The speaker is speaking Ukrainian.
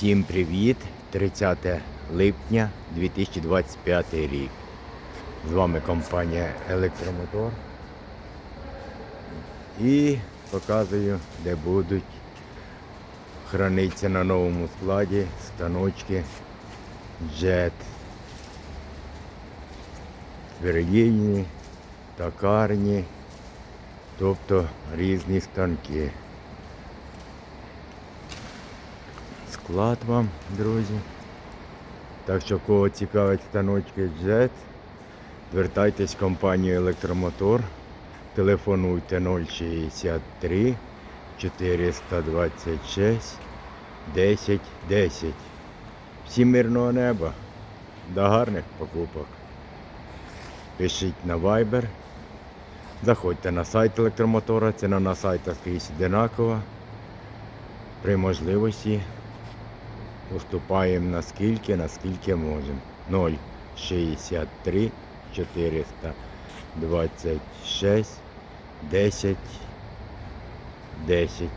Всім привіт! 30 липня 2025 рік. З вами компанія Електромотор. І показую, де будуть хранитися на новому складі станочки Jet. Сверлільні, токарні, тобто різні станки. Склад вам, друзі. Так що кого цікавить станочки Jet, звертайтесь в компанію Електромотор. Телефонуйте 063 426 10 10. Всім мирного неба. До гарних покупок. Пишіть на Viber. Заходьте на сайт електромотора, ціна на сайтах скрізь одинакова. При можливості уступаємо наскільки, наскільки можемо. 063 426 10 10.